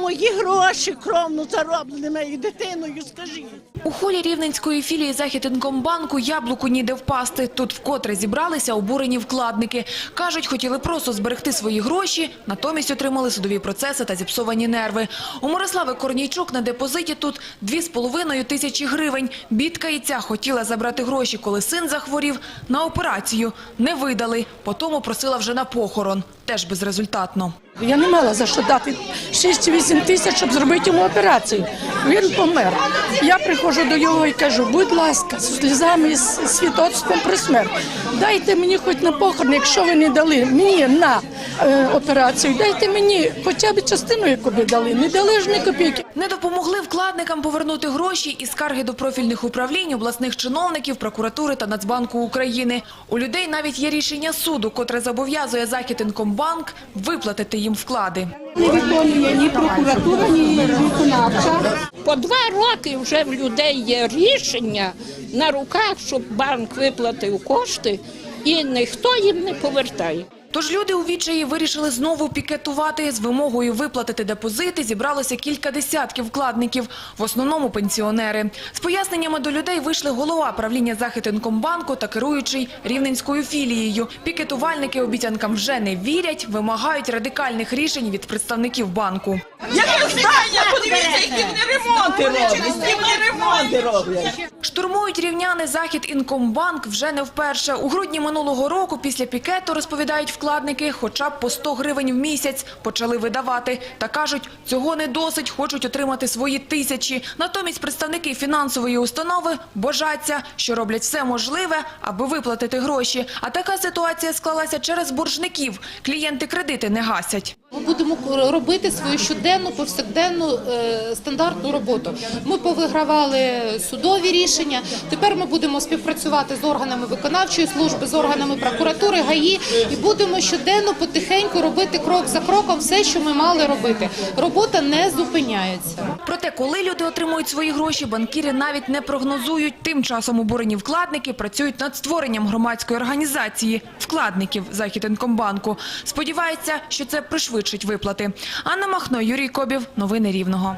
мої гроші кровно зароблені моєю дитиною, скажіть. У холі рівненської філії Західинкомбанку яблуку ніде впасти. Тут вкотре зібралися обурені вкладники. Кажуть, хотіли просто зберегти свої гроші, натомість отримали судові процеси та зіпсовані нерви. У Мирослави Корнійчук на депозиті тут 2,5 тисячі гривень. Бідкається, хотіла забрати гроші, коли син захворів, на операцію. Не видали, потому просила вже на похорон. Теж безрезультатно. Я не мала за що дати 6-8 тисяч, щоб зробити йому операцію. Він помер. Я приходжу до його і кажу, будь ласка, з слізами з світоцтвом про смерть. Дайте мені хоч на похорон, якщо ви не дали мені на е, операцію, дайте мені хоча б частину, яку би дали. Не дали ж ні копійки. Не допомогли вкладникам повернути гроші і скарги до профільних управлінь, обласних чиновників, прокуратури та Нацбанку України. У людей навіть є рішення суду, котре зобов'язує Західинкомбанк виплатити їм вклади. Не виконує ні прокуратура, ні виконавча. По два роки вже в людей є рішення на руках, щоб банк виплатив кошти, і ніхто їм не повертає. Тож люди у відчаї вирішили знову пікетувати. З вимогою виплатити депозити зібралося кілька десятків вкладників, в основному пенсіонери. З поясненнями до людей вийшли голова правління Західинкомбанку та керуючий рівненською філією. Пікетувальники обіцянкам вже не вірять, вимагають радикальних рішень від представників банку. Яке здання? Які вони ремонти роблять. Які вони ремонти роблять. Штурмують рівняни Захід Інкомбанк вже не вперше. У грудні минулого року після пікету, розповідають вкладники, хоча б по 100 гривень в місяць почали видавати. Та кажуть, цього не досить, хочуть отримати свої тисячі. Натомість представники фінансової установи божаться, що роблять все можливе, аби виплатити гроші. А така ситуація склалася через боржників. Клієнти кредити не гасять. Ми будемо робити свою щоденну, повсякденну е, стандартну роботу. Ми повигравали судові рішення. Тепер ми будемо співпрацювати з органами виконавчої служби, з органами прокуратури, ГАІ і будемо щоденно потихеньку робити крок за кроком все, що ми мали робити. Робота не зупиняється. Проте, коли люди отримують свої гроші, банкіри навіть не прогнозують. Тим часом обурені вкладники працюють над створенням громадської організації вкладників Західинкомбанку. Сподіваються, що це пришвидшить виплати. Анна Махно, Юрій Кобів. Новини Рівного.